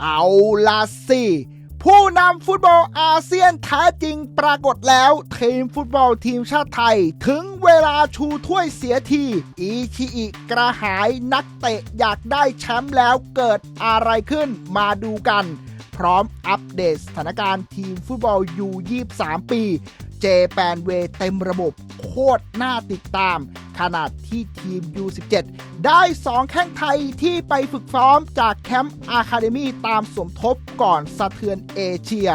เอาละสิผู้นำฟุตบอลอาเซียนแท้จริงปรากฏแล้ว ทีมฟุตบอลทีมชาติไทย ถึงเวลาชูถ้วยเสียทีอีชิอิกระหายนักเตะอยากได้แชมป์แล้วเกิดอะไรขึ้นมาดูกัน พร้อมอัปเดตสถานการณ์ทีมฟุตบอลยู23 ปี เจแปนเวเต็มระบบโคตรน่าติดตาม ขนาดที่ทีม U17 ได้ 2 แข้งไทยที่ไปฝึกซ้อมจากแคมป์อาคาเดมีตามสมทบก่อนสะเทือนเอเชีย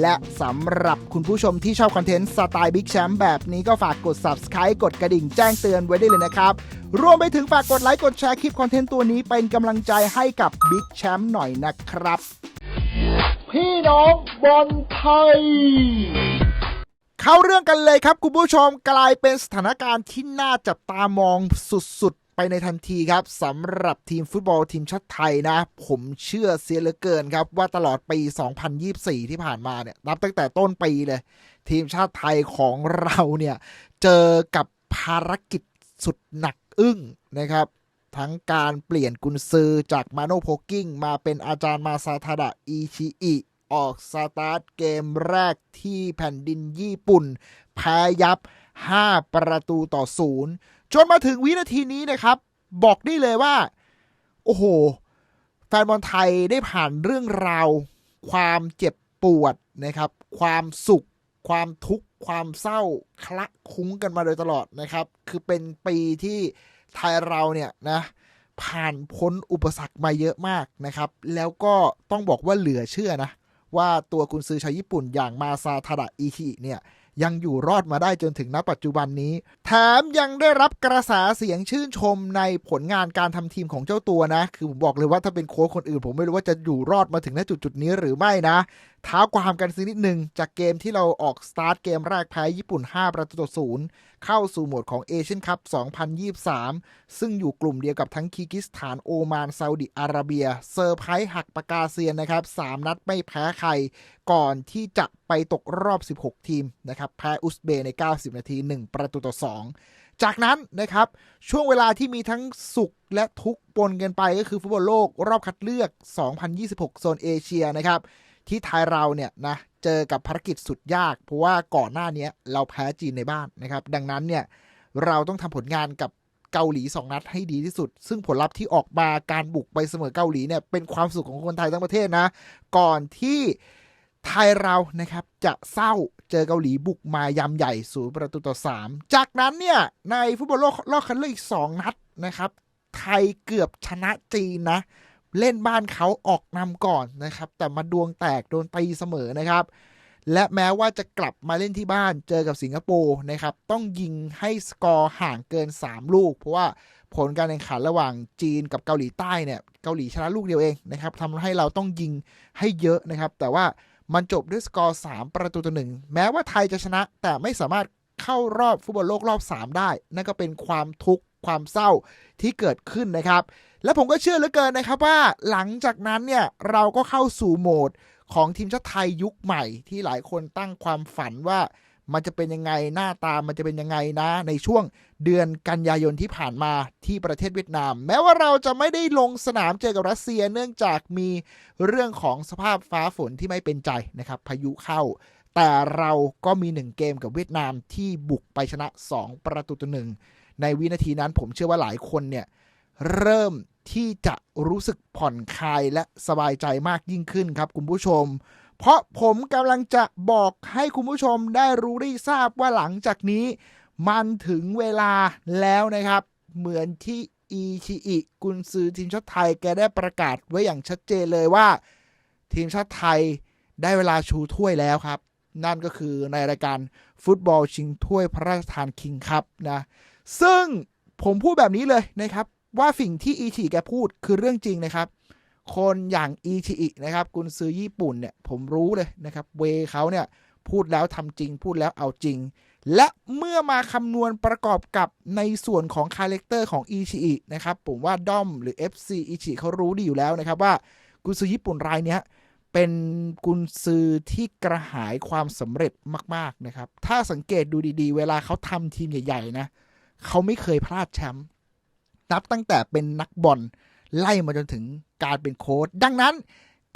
และสำหรับคุณผู้ชมที่ชอบคอนเทนต์สไตล์บิ๊กแชมป์แบบนี้ก็ฝากกด Subscribe กดกระดิ่งแจ้งเตือนไว้ได้เลยนะครับ รวมไปถึงฝากกดไลค์กดแชร์คลิปคอนเทนต์ตัวนี้เป็นกำลังใจให้กับบิ๊กแชมป์หน่อยนะครับ พี่น้องบอลไทย เข้าเรื่องกันเลยครับคุณผู้ชมกลายเป็นสถานการณ์ที่น่าจับตามองสุดๆ ไปในทันทีครับสำหรับทีมฟุตบอลทีมชาติไทยนะ ผมเชื่อเสียเหลือเกินครับ ว่าตลอดปี 2024 ที่ผ่านมาเนี่ยนับตั้งแต่ต้นปีเลย ทีมชาติไทยของเราเนี่ยเจอกับภารกิจสุดหนักอึ้งนะครับทั้งการเปลี่ยนกุนซือจากมาโนโพกิ้งมาเป็นอาจารย์มาซาทาดะอิชิอิ ออกสตาร์ทเกมแรกที่แผ่นดินญี่ปุ่นแพ้ยับ 5 ประตูต่อศูนย์จนมาถึงวินาทีนี้นะครับ บอกได้เลยว่า โอ้โห แฟนบอลไทยได้ผ่านเรื่องราว ความเจ็บปวดนะครับ ความสุข ความทุกข์ความเศร้าคละคุ้งกันมาโดยตลอดนะครับ คือเป็นปีที่ไทยเราเนี่ยนะผ่านพ้นอุปสรรคมาเยอะมากนะครับ แล้วก็ต้องบอกว่าเหลือเชื่อนะ ว่าตัวกุนซือชาวญี่ปุ่นอย่างมาซาทาดะอิชิเนี่ยยังอยู่รอดมาได้จนถึงณปัจจุบันนี้ แถมยังได้รับกระแสเสียงชื่นชมในผลงานการทำทีมของเจ้าตัวนะ คือผมบอกเลยว่าถ้าเป็นโค้ชคนอื่น ผมไม่รู้ว่าจะอยู่รอดมาถึงณจุดจุดนี้หรือไม่นะ เท้าความกันสักนิดหนึ่งจากเกมที่เราออกสตาร์ทเกมแรกแพ้ญี่ปุ่น 5 ประตูต่อศูนย์ เข้าสู่โหมดของเอเชียนคัพ 2023 ซึ่งอยู่กลุ่มเดียวกับทั้งคีร์กิสถานโอมานซาอุดิอาระเบีย เซอร์ไพรส์หักปากกาเซียนนะครับ 3 นัดไม่แพ้ใคร ก่อนที่จะไปตกรอบ 16 ทีมนะครับ แพ้อุซเบย์ใน 90 นาที 1 ประตูต่อ 2 จากนั้นนะครับ ช่วงเวลาที่มีทั้งสุขและทุกข์ปนกันไปก็คือฟุตบอลโลกรอบคัดเลือก 2026 โซนเอเชียนะครับ ที่ไทยเราเนี่ยนะเจอกับภารกิจสุดยาก เพราะว่าก่อนหน้านี้เราแพ้จีนในบ้านนะครับ ดังนั้นเนี่ยเราต้องทำผลงานกับเกาหลี 2 นัดให้ดีที่สุด ซึ่งผลลัพธ์ที่ออกมาการบุกไปเสมอเกาหลีเนี่ยเป็นความสุขของคนไทยทั้งประเทศนะ ก่อนที่ไทยเรานะครับจะเศร้าเจอเกาหลีบุกมายำใหญ่ศูนย์ประตูต่อ 3 จากนั้นเนี่ยในฟุตบอลโลกรอบคัดเลือกอีก 2 นัดนะครับ ไทยเกือบชนะจีนนะ เล่นบ้านเขาออกนำก่อนนะครับ แต่มาดวงแตกโดนตีเสมอนะครับ และแม้ว่าจะกลับมาเล่นที่บ้านเจอกับสิงคโปร์นะครับ ต้องยิงให้สกอร์ห่างเกิน 3 ลูก เพราะว่าผลการแข่งขันระหว่างจีนกับเกาหลีใต้เนี่ยเกาหลีชนะลูกเดียวเองนะครับทำให้เราต้องยิงให้เยอะนะครับ แต่ว่ามันจบด้วยสกอร์ 3 ประตูต่อหนึ่งแม้ว่าไทยจะชนะแต่ไม่สามารถเข้ารอบฟุตบอลโลกรอบ 3 ได้ นั่นก็เป็นความทุกข์ ความเศร้าที่เกิดขึ้นนะครับ และผมก็เชื่อเหลือเกินนะครับว่าหลังจากนั้นเนี่ยเราก็เข้าสู่โหมดของทีมชาติไทยยุคใหม่ที่หลายคนตั้งความฝันว่ามันจะเป็นยังไงหน้าตามันจะเป็นยังไงนะ ในช่วงเดือนกันยายนที่ผ่านมาที่ประเทศเวียดนาม แม้ว่าเราจะไม่ได้ลงสนามเจอกับรัสเซียเนื่องจากมีเรื่องของสภาพฟ้าฝนที่ไม่เป็นใจนะครับ พายุเข้า แต่เราก็มีหนึ่งเกมกับเวียดนามที่บุกไปชนะ 2 ประตูต่อหนึ่ง ในวินาทีนั้นผมเชื่อว่าหลายคนเนี่ยเริ่มที่จะรู้สึกผ่อนคลายและสบายใจมากยิ่งขึ้นครับคุณผู้ชม เพราะผมกำลังจะบอกให้คุณผู้ชมได้รู้ได้ทราบว่าหลังจากนี้ มันถึงเวลาแล้วนะครับ เหมือนที่อีชิอิกุนซือทีมชาติไทยแกได้ประกาศไว้อย่างชัดเจนเลยว่า ทีมชาติไทยได้เวลาชูถ้วยแล้วครับ นั่นก็คือในรายการฟุตบอลชิงถ้วยพระราชทานคิงคัพนะ ซึ่งผมพูดแบบนี้เลยนะครับ ว่าสิ่งที่อีชิแกพูดคือเรื่องจริงนะครับ คนอย่างอีชินะครับกุนซือญี่ปุ่นเนี่ยผมรู้เลยนะครับ เวเขาเนี่ยพูดแล้วทำจริง พูดแล้วเอาจริง และเมื่อมาคำนวณประกอบกับในส่วนของคาแรคเตอร์ของอีชินะครับผมว่าด้อมหรือ FC อีชิเขารู้ดีอยู่แล้วนะครับว่ากุนซือญี่ปุ่นรายเนี้ยเป็นกุนซือที่กระหายความสำเร็จมาก ๆ นะครับ ถ้าสังเกตดูดีๆ เวลาเขาทำทีมใหญ่ ๆ นะ เขาไม่เคยพลาดแชมป์นับตั้งแต่เป็นนักบอลไล่มาจนถึงการเป็นโค้ชดังนั้น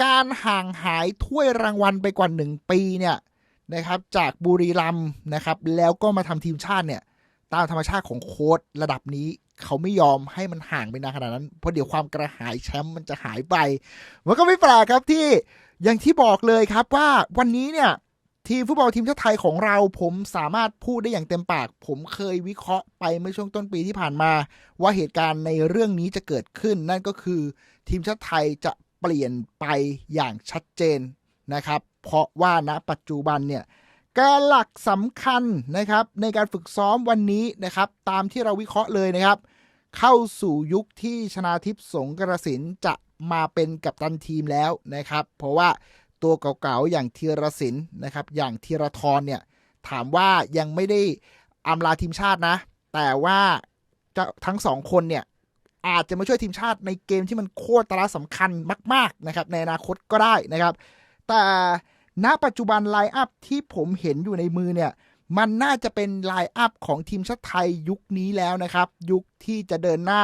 การห่างหายถ้วยรางวัลไปกว่า 1 ปีเนี่ยนะครับจากบุรีรัมนะครับ แล้วก็มาทำทีมชาติเนี่ยตามธรรมชาติของโค้ดระดับนี้ เขาไม่ยอมให้มันห่างไปนานขนาดนั้น เพราะเดี๋ยวความกระหายแชมป์มันจะหายไป มันก็ไม่แปลกครับที่อย่างที่บอกเลยครับว่าวันนี้เนี่ย ทีมฟุตบอลทีมชาติไทยของเราผมสามารถพูดได้อย่างเต็มปาก ผมเคยวิเคราะห์ไปเมื่อช่วงต้นปีที่ผ่านมา ว่าเหตุการณ์ในเรื่องนี้จะเกิดขึ้น นั่นก็คือทีมชาติไทยจะเปลี่ยนไปอย่างชัดเจนนะครับ เพราะว่าณปัจจุบันเนี่ยการหลักสำคัญนะครับ ในการฝึกซ้อมวันนี้นะครับ ตามที่เราวิเคราะห์เลยนะครับ เข้าสู่ยุคที่ชนาทิพย์สงกระสินจะมาเป็นกัปตันทีมแล้วนะครับ เพราะว่า ตัวเก่าๆอย่างธีรศินนะครับ อย่างธีรทรเนี่ยถามว่ายังไม่ได้อำลาทีมชาตินะ แต่ว่าจะทั้งสองคนเนี่ยอาจจะมาช่วยทีมชาติในเกมที่มันโคตรตราสำคัญมาก ๆนะครับ ในอนาคตก็ได้นะครับ แต่ณปัจจุบันไลน์อัพที่ผมเห็นอยู่ในมือเนี่ยมันน่าจะเป็นไลน์อัพของทีมชาติไทยยุคนี้แล้วนะครับ ยุคที่จะเดินหน้า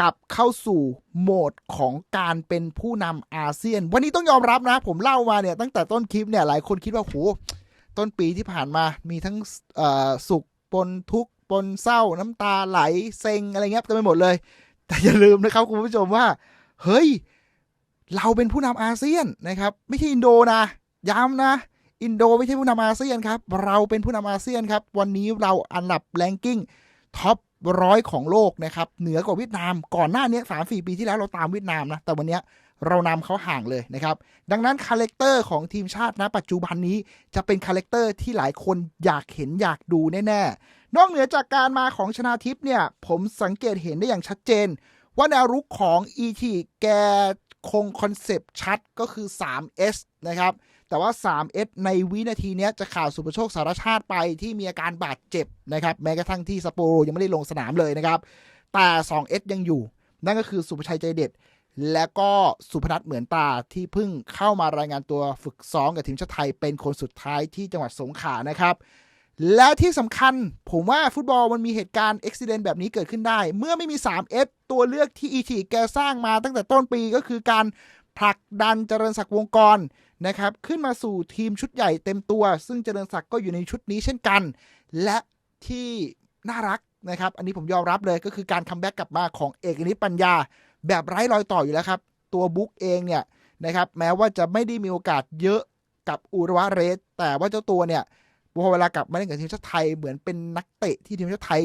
กลับเข้าสู่โหมดของการเป็นผู้นำอาเซียน วันนี้ต้องยอมรับนะ ผมเล่ามาเนี่ยตั้งแต่ต้นคลิปเนี่ยหลายคนคิดว่าโหต้นปีที่ผ่านมามีทั้งสุขปนทุกข์ปนเศร้าน้ำตาไหลเซ็งอะไรเงี้ยเต็มไปหมดเลย แต่อย่าลืมนะครับคุณผู้ชมว่า เฮ้ย เราเป็นผู้นำอาเซียนนะครับ ไม่ใช่อินโดนะย้ำนะอินโดไม่ใช่ผู้นำอาเซียนครับ เราเป็นผู้นำอาเซียนครับ วันนี้เราอันดับแรงกิ้งท็อป ร้อยของโลกนะครับ เหนือกว่าเวียดนาม ก่อนหน้านี้สามสี่ปีที่แล้วเราตามเวียดนามนะ แต่วันนี้เรานำเขาห่างเลยนะครับ ดังนั้นคาแรคเตอร์ของทีมชาตินะปัจจุบันนี้จะเป็นคาแรคเตอร์ที่หลายคนอยากเห็นอยากดูแน่ๆ นอกเหนือจากการมาของชนาทิพย์เนี่ย ผมสังเกตเห็นได้อย่างชัดเจน ว่าแนวรุกของ ET แกคงคอนเซปต์ชัดก็คือ 3S นะครับ แต่ว่า 3S ในวินาทีนี้จะข่าวสุประโชคสารชาติไปที่มีอาการบาดเจ็บนะครับ แม้กระทั่งที่สปโรยังไม่ได้ลงสนามเลยนะครับ แต่ 2S ยังอยู่ นั่นก็คือสุภชัยใจเด็ด และก็สุพนัทเหมือนตาที่เพิ่งเข้ามารายงานตัวฝึกซ้อมกับทีมชาติไทยเป็นคนสุดท้ายที่จังหวัดสงขลานะครับและที่สำคัญผมว่าฟุตบอลมันมีเหตุการณ์อุบิเหตุแบบนี้เกิดขึ้นได้ เมื่อไม่มี 3S ตัวเลือกที่อีทีแกสร้างมาตั้งแต่ต้นปีก็คือการ ผลักดันเจริญศักดิ์วงกรนะครับขึ้นมาสู่ทีมชุดใหญ่เต็มตัว ซึ่งเจริญศักดิ์ก็อยู่ในชุดนี้เช่นกัน และที่น่ารักนะครับ อันนี้ผมยอมรับเลยก็คือการคัมแบ็กกลับมาของเอกนิตปัญญา แบบไร้รอยต่ออยู่แล้วครับ ตัวบุ๊กเองเนี่ยนะครับแม้ว่าจะไม่ได้มีโอกาสเยอะกับอุรวะเรส แต่ว่าเจ้าตัวเนี่ยพอเวลากลับมาเล่นกับทีมชาติไทยเหมือนเป็นนักเตะที่ทีมชาติไทย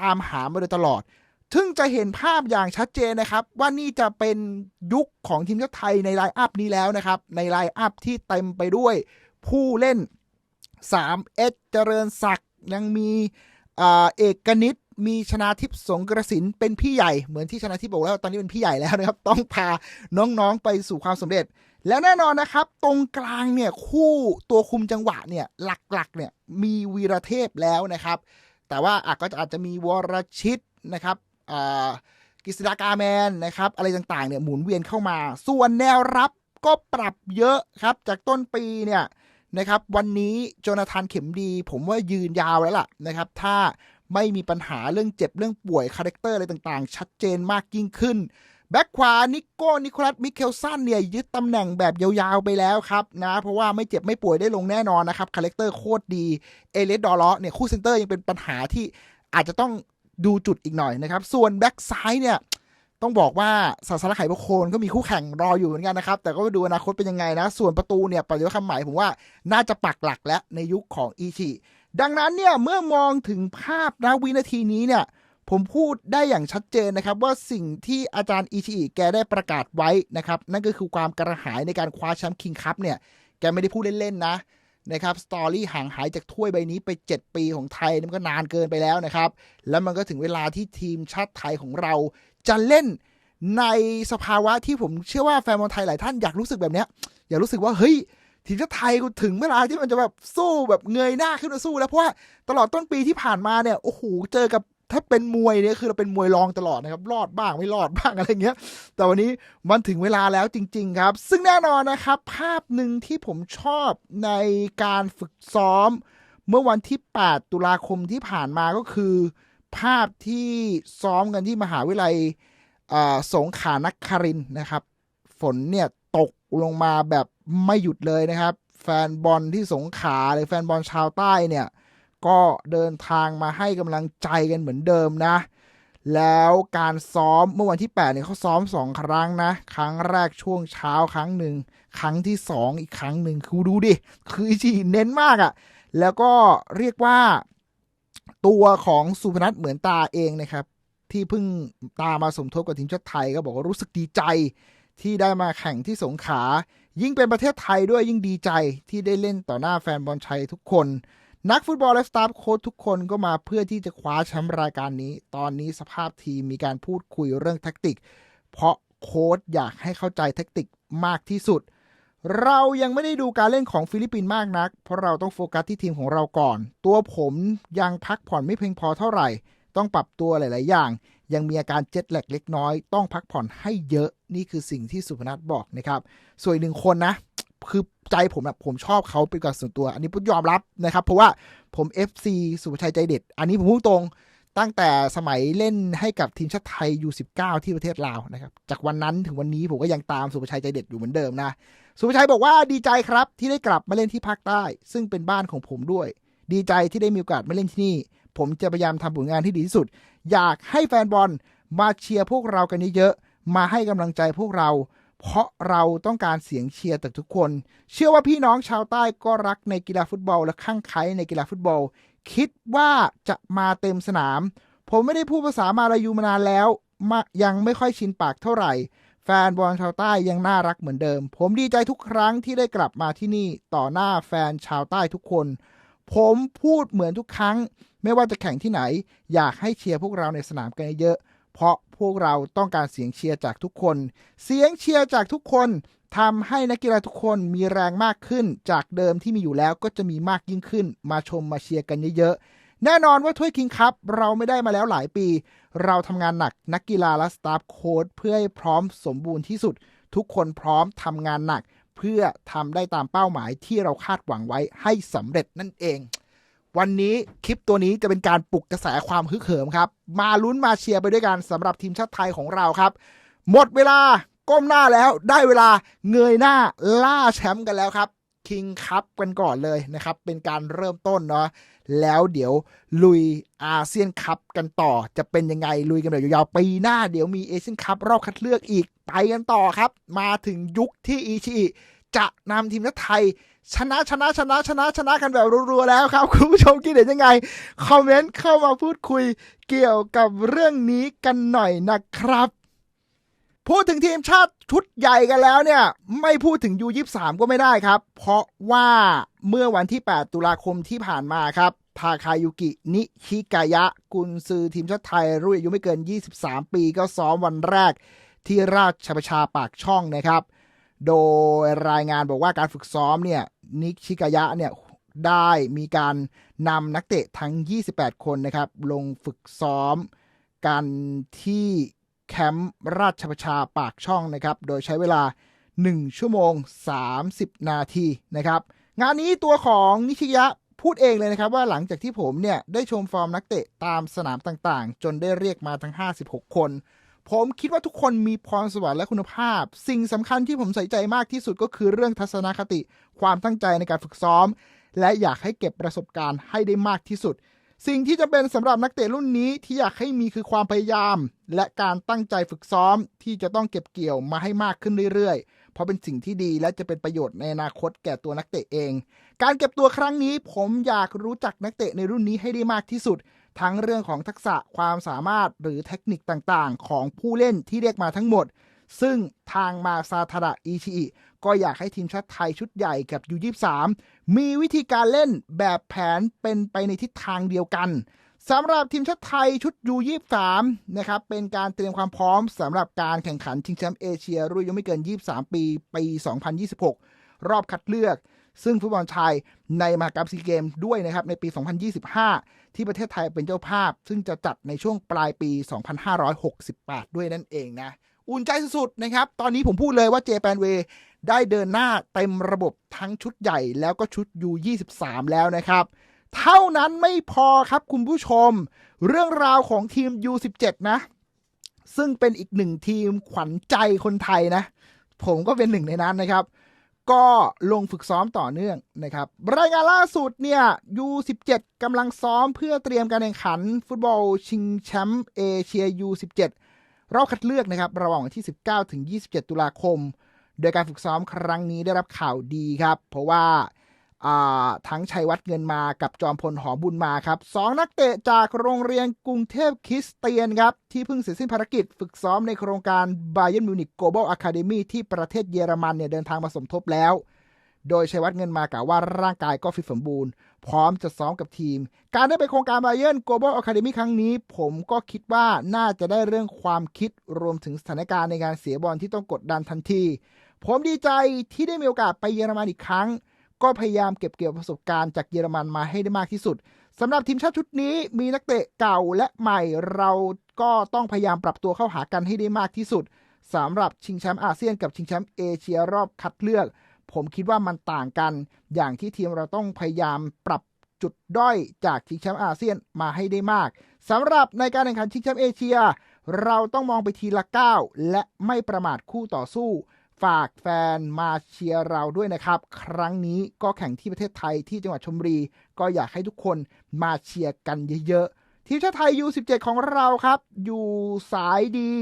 ตามหามาโดยตลอด ถึงจะเห็นภาพอย่างชัดเจนนะครับ ว่านี่จะเป็นยุคของทีมชาติไทยในไลน์อัพนี้แล้วนะครับ ในไลน์อัพที่เต็มไปด้วยผู้เล่น3เอเจริญศักดิ์ยังมีเอกนิตมีชนาทิพย์สงกระสินเป็นพี่ใหญ่เหมือนที่ชนาทิพย์บอกแล้วตอนนี้เป็นพี่ใหญ่แล้วนะครับ ต้องพาน้องๆไปสู่ความสำเร็จ แล้วแน่นอนนะครับ ตรงกลางเนี่ยคู่ตัวคุมจังหวะเนี่ยหลักๆเนี่ยมีวีรเทพแล้วนะครับ แต่ว่าอาจก็อาจจะมีวรชิตนะครับ กิษดากาแมนนะครับอะไรต่างๆเนี่ยหมุนเวียนเข้ามา ส่วนแนวรับก็ปรับเยอะครับ จากต้นปีเนี่ยนะครับวันนี้โจนาธานเข็มดี ผมว่ายืนยาวแล้วล่ะนะครับ ถ้าไม่มีปัญหาเรื่องเจ็บเรื่องป่วยคาแรคเตอร์อะไรต่างๆ ชัดเจนมากยิ่งขึ้น แบ็คขวานิโก้นิโคลัสมิเคลสันเนี่ยยึดตำแหน่งแบบยาวๆไปแล้วครับนะเพราะว่าไม่เจ็บไม่ป่วยได้ลงแน่นอนนะครับคาแรคเตอร์โคตรดีเอเลสดอลล์เนี่ยคู่เซนเตอร์ยังเป็นปัญหาที่อาจจะต้อง ดูจุดอีกหน่อยนะครับ ส่วนแบ็กซ้ายเนี่ย ต้องบอกว่าศาสนาไข่พโคนก็มีคู่แข่งรออยู่เหมือนกันนะครับ แต่ก็ดูอนาคตเป็นยังไงนะ ส่วนประตูเนี่ยปฏิวัติคำหมายผมว่าน่าจะปักหลักแล้วในยุคของอีชิดังนั้นเนี่ยเมื่อมองถึงภาพนะวินาทีนี้เนี่ยผมพูดได้อย่างชัดเจนนะครับ ว่าสิ่งที่อาจารย์อีชิแกได้ประกาศไว้นะครับ นั่นก็คือความกระหายในการคว้าแชมป์คิงคัพเนี่ย แกไม่ได้พูดเล่น ๆ นะ นะครับสตอรี่ห่างหายจากถ้วยใบนี้ไป 7 ปีของไทยมันก็นานเกินไปแล้วนะครับ แล้วมันก็ถึงเวลาที่ทีมชาติไทยของเรา จะเล่นในสภาวะที่ผมเชื่อว่าแฟนบอลไทยหลายท่านอยากรู้สึกแบบนี้อยากรู้สึกว่าเฮ้ยทีมชาติไทยกูถึงเวลาที่มันจะแบบสู้แบบเงยหน้าขึ้นมาสู้ แล้วเพราะว่าตลอดต้นปีที่ผ่านมาเนี่ยโอ้โหเจอกับ ถ้าเป็นมวยเนี่ยคือเราเป็นมวยรองตลอดนะครับ รอดบ้างไม่รอดบ้างอะไรเงี้ย แต่วันนี้มันถึงเวลาแล้วจริง ๆ ครับ ซึ่งแน่นอนนะครับ ภาพหนึ่งที่ผมชอบในการฝึกซ้อม เมื่อวันที่ 8 ตุลาคมที่ผ่านมาก็คือ ภาพที่ซ้อมกันที่มหาวิทยาลัยสงขานครินนะครับ ฝนเนี่ยตกลงมาแบบไม่หยุดเลยนะครับ แฟนบอลที่สงขาหรือแฟนบอลชาวใต้เนี่ย ก็เดินทางมาให้กำลังใจกันเหมือนเดิมนะ แล้วการซ้อมเมื่อวันที่8เนี่ยเขาซ้อม 2 ครั้งนะ ครั้งแรกช่วงเช้าครั้งหนึ่งครั้งที่ 2 อีกครั้งหนึ่งคือดูดิ คืออิจิเน้นมากอะ่ะ แล้วก็เรียกว่าตัวของสุพนัทเหมือนตาเองนะครับ ที่เพิ่งตามาสมทบกับทีมชาติไทยก็บอกว่ารู้สึกดีใจที่ได้มาแข่งที่สงขลายิ่งเป็นประเทศไทยด้วยยิ่งดีใจที่ได้เล่นต่อหน้าแฟนบอลชัยทุกคน นักฟุตบอลและสตาฟโค้ชทุกคนก็มาเพื่อที่จะคว้าแชมป์รายการนี้ ตอนนี้สภาพทีมมีการพูดคุยเรื่องแท็กติก เพราะโค้ชอยากให้เข้าใจแท็กติกมากที่สุด เรายังไม่ได้ดูการเล่นของฟิลิปปินส์มากนัก เพราะเราต้องโฟกัสที่ทีมของเราก่อน ตัวผมยังพักผ่อนไม่เพียงพอเท่าไหร่ ต้องปรับตัวหลาย ๆ อย่าง ยังมีอาการเจ็ตแลกเล็กน้อย ต้องพักผ่อนให้เยอะ นี่คือสิ่งที่สุพนัทบอกนะครับ ส่วนหนึ่งคนนะ คือใจผมแบบผมชอบเขาเป็นการส่วนตัว อันนี้ผมยอมรับนะครับ เพราะว่าผม FC สุภชัยใจเด็ด อันนี้ผมพูดตรงตั้งแต่สมัยเล่นให้กับทีมชาติไทย U19 ที่ประเทศลาวนะครับ จากวันนั้นถึงวันนี้ผมก็ยังตามสุภชัยใจเด็ดอยู่เหมือนเดิมนะ สุภชัยบอกว่าดีใจครับที่ได้กลับมาเล่นที่ภาคใต้ ซึ่งเป็นบ้านของผมด้วย ดีใจที่ได้มีโอกาสมาเล่นที่นี่ ผมจะพยายามทำผลงานที่ดีที่สุด อยากให้แฟนบอลมาเชียร์พวกเรากันเยอะๆมาให้กำลังใจพวกเรา เพราะเราต้องการเสียงเชียร์จากทุกคน เชื่อว่าพี่น้องชาวใต้ก็รักในกีฬาฟุตบอลและข้างไคล้ในกีฬาฟุตบอล คิดว่าจะมาเต็มสนาม ผมไม่ได้พูดภาษามาลายูมานานแล้วยังไม่ค่อยชินปากเท่าไหร่ แฟนบอลชาวใต้ยังน่ารักเหมือนเดิม ผมดีใจทุกครั้งที่ได้กลับมาที่นี่ต่อหน้าแฟนชาวใต้ทุกคน ผมพูดเหมือนทุกครั้ง ไม่ว่าจะแข่งที่ไหน อยากให้เชียร์พวกเราในสนามกันเยอะ เพราะพวกเราต้องการเสียงเชียร์จากทุกคน เสียงเชียร์จากทุกคนทำให้นักกีฬาทุกคนมีแรงมากขึ้น จากเดิมที่มีอยู่แล้วก็จะมีมากยิ่งขึ้น มาชมมาเชียร์กันเยอะๆ แน่นอนว่าถ้วยคิงคัพเราไม่ได้มาแล้วหลายปี เราทำงานหนักนักกีฬาและสตาฟโค้ชเพื่อให้พร้อมสมบูรณ์ที่สุด ทุกคนพร้อมทำงานหนัก เพื่อทำได้ตามเป้าหมายที่เราคาดหวังไว้ให้สำเร็จนั่นเอง วันนี้คลิปตัวนี้จะเป็นการปลุกกระแสความฮึกเหิมครับ มาลุ้นมาเชียร์ไปด้วยกันสำหรับทีมชาติไทยของเราครับ หมดเวลาก้มหน้าแล้วได้เวลาเงยหน้าล่าแชมป์กันแล้วครับคิงคัพกันก่อนเลยนะครับ เป็นการเริ่มต้นเนาะแล้วเดี๋ยวลุยอาเซียนคัพกันต่อจะเป็นยังไงลุยกันแบบยาวๆปีหน้าเดี๋ยวมีเอเชียนคัพรอบคัดเลือกอีกไปกันต่อครับ มาถึงยุคที่อีชี จะนำทีมชาติไทย ชนะชนะชนะชนะชนะกันแบบรัวๆแล้วครับ คุณผู้ชมคิดเห็นยังไง คอมเมนต์เข้ามาพูดคุยเกี่ยวกับเรื่องนี้กันหน่อยนะครับ พูดถึงทีมชาติชุดใหญ่กันแล้วเนี่ย ไม่พูดถึงยูยี่สามก็ไม่ได้ครับ เพราะว่าเมื่อวันที่ 8 ตุลาคมที่ผ่านมาครับทาคายุกิ นิชิกายะ กุนซือทีมชาติไทยรุ่นอายุไม่เกิน 23 ปีก็ซ้อมวันแรกที่ราชประชาปากช่องนะครับ โดยรายงานบอกว่าการฝึกซ้อมเนี่ยนิชิกายะเนี่ยได้มีการนำนักเตะทั้ง 28 คนนะครับ ลงฝึกซ้อมกันที่แคมป์ราชประชาปากช่องนะครับ โดยใช้เวลา 1 ชั่วโมง 30 นาทีนะครับ งานนี้ตัวของนิชิยะพูดเองเลยนะครับว่าหลังจากที่ผมเนี่ย ได้ชมฟอร์มนักเตะตามสนามต่างๆ จนได้เรียกมาทั้ง 56 คน ผมคิดว่าทุกคนมีพรสวรรค์และคุณภาพ สิ่งสำคัญที่ผมใส่ใจมากที่สุดก็คือเรื่องทัศนคติ ความตั้งใจในการฝึกซ้อม และอยากให้เก็บประสบการณ์ให้ได้มากที่สุด สิ่งที่จะเป็นสำหรับนักเตะรุ่นนี้ที่อยากให้มีคือความพยายาม และการตั้งใจฝึกซ้อม ที่จะต้องเก็บเกี่ยวมาให้มากขึ้นเรื่อยๆ เพราะเป็นสิ่งที่ดีและจะเป็นประโยชน์ในอนาคตแก่ตัวนักเตะเอง การเก็บตัวครั้งนี้ ผมอยากรู้จักนักเตะในรุ่นนี้ให้ได้มากที่สุด ทั้งเรื่องของทักษะความสามารถหรือเทคนิคต่างๆ ของผู้เล่นที่เรียกมาทั้งหมด ซึ่งทางมาซาทาระอิชิอิก็อยากให้ทีมชาติไทยชุดใหญ่กับยูยี่สามมีวิธีการเล่นแบบแผนเป็นไปในทิศทางเดียวกันสำหรับทีมชาติไทยชุดยูยี่สามนะครับเป็นการเตรียมความพร้อมสำหรับการแข่งขันชิงแชมป์เอเชียรุ่นอายุไม่เกิน 23 ปี ปี 2026 รอบคัดเลือก ซึ่งฟุตบอลชายในมหกรรมซีเกมด้วยนะครับในปี 2025 ที่ประเทศไทยเป็นเจ้าภาพ ซึ่งจะจัดในช่วงปลายปี 2568 ด้วยนั่นเองนะ อุ่นใจสุดๆนะครับ ตอนนี้ผมพูดเลยว่าเจแปนเวได้เดินหน้าเต็มระบบทั้งชุดใหญ่แล้วก็ชุด U23 แล้วนะครับ เท่านั้นไม่พอครับคุณผู้ชม เรื่องราวของทีม U17 นะ ซึ่งเป็นอีกหนึ่งทีมขวัญใจคนไทยนะ ผมก็เป็นหนึ่งในนั้นนะครับ ก็ลงฝึกซ้อมต่อเนื่องนะครับ รายงานล่าสุดเนี่ย U17 กำลังซ้อมเพื่อเตรียมการแข่งขัน ฟุตบอลชิงแชมป์เอเชีย U17 รอบคัดเลือกนะครับ ระหว่างวันที่ 19 ถึง 27 ตุลาคม โดยการฝึกซ้อมครั้งนี้ได้รับข่าวดีครับ เพราะว่าอ่า ทั้งชัยวัฒน์เงินมากับจอมพลหอบุญมาครับสองนักเตะจากโรงเรียนกรุงเทพคริสเตียนครับ ที่เพิ่งเสร็จสิ้นภารกิจฝึกซ้อมในโครงการ Bayern Munich Global Academy ที่ประเทศเยอรมันเนี่ยเดินทางมาสมทบแล้ว โดยชัยวัฒน์เงินมากล่าวว่าร่างกายก็ฟิตสมบูรณ์ พร้อมจะซ้อมกับทีม การได้ไปโครงการ Bayern Global Academy ครั้งนี้ ผมก็คิดว่าน่าจะได้เรื่องความคิดรวมถึงสถานการณ์ในการเสียบอลที่ต้องกดดันทันที ผมดีใจที่ได้มีโอกาสไปเยอรมันอีกครั้ง ก็พยายามเก็บเกี่ยวประสบการณ์จากเยอรมันมาให้ได้มากที่สุดสำหรับทีมชาติชุดนี้มีนักเตะเก่าและใหม่เราก็ต้องพยายามปรับตัวเข้าหากันให้ได้มากที่สุดสำหรับชิงแชมป์อาเซียนกับชิงแชมป์เอเชียรอบคัดเลือก ผมคิดว่ามันต่างกัน อย่างที่ทีมเราต้องพยายามปรับจุดด้อยจากชิงแชมป์อาเซียนมาให้ได้มากสำหรับในการแข่งขันชิงแชมป์เอเชีย เราต้องมองไปทีละก้าวและไม่ประมาทคู่ต่อสู้ ฝากแฟนมาเชียร์เราด้วยนะครับ ครั้งนี้ก็แข่งที่ประเทศไทยที่จังหวัดชลบุรี ก็อยากให้ทุกคนมาเชียร์กันเยอะๆ ทีมชาติไทย U17 ของเราครับ อยู่สายดี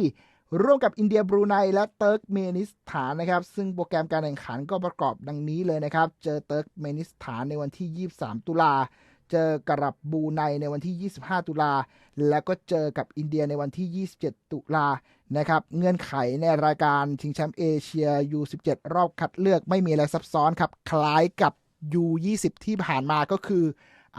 ร่วมกับอินเดียบรูไนและเติร์กเมนิสถานนะครับ ซึ่งโปรแกรมการแข่งขันก็ประกอบดังนี้เลยนะครับ เจอเติร์กเมนิสถานในวันที่ 23 ตุลา เจอกับบูไนในวันที่ 25 ตุลา แล้วก็เจอกับอินเดียในวันที่ 27 ตุลานะครับ เงื่อนไขในรายการชิงแชมป์เอเชีย U17 รอบคัดเลือกไม่มีอะไรซับซ้อนครับ คล้ายกับ U20 ที่ผ่านมาก็คือ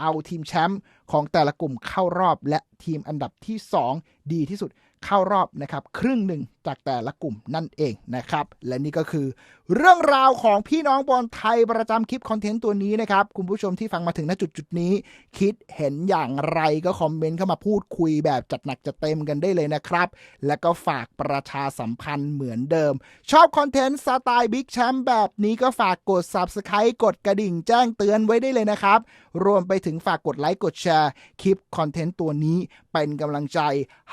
เอาทีมแชมป์ของแต่ละกลุ่มเข้ารอบและทีมอันดับที่ 2 ดีที่สุด เข้ารอบนะครับครึ่งหนึ่งจากแต่ละกลุ่มนั่นเองนะครับ และนี่ก็คือ เรื่องราวของพี่น้องบอลไทยประจำคลิปคอนเทนต์ตัวนี้นะครับ คุณผู้ชมที่ฟังมาถึงณจุดจุดนี้ คิดเห็นอย่างไรก็คอมเมนต์เข้ามาพูดคุยแบบจัดหนักจัดเต็มกันได้เลยนะครับ แล้วก็ฝากประชาสัมพันธ์เหมือนเดิม ชอบคอนเทนต์สไตล์บิ๊กแชมป์แบบนี้ก็ฝากกด Subscribe กดกระดิ่งแจ้งเตือนไว้ได้เลยนะครับรวมไปถึงฝากกดไลค์กดแชร์คลิปคอนเทนต์ตัวนี้เป็นกำลังใจ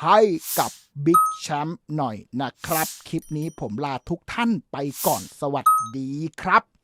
ให้กับบิ๊กแชมป์หน่อยนะครับ คลิปนี้ผมลาทุกท่านไปก่อนสวัสดีครับ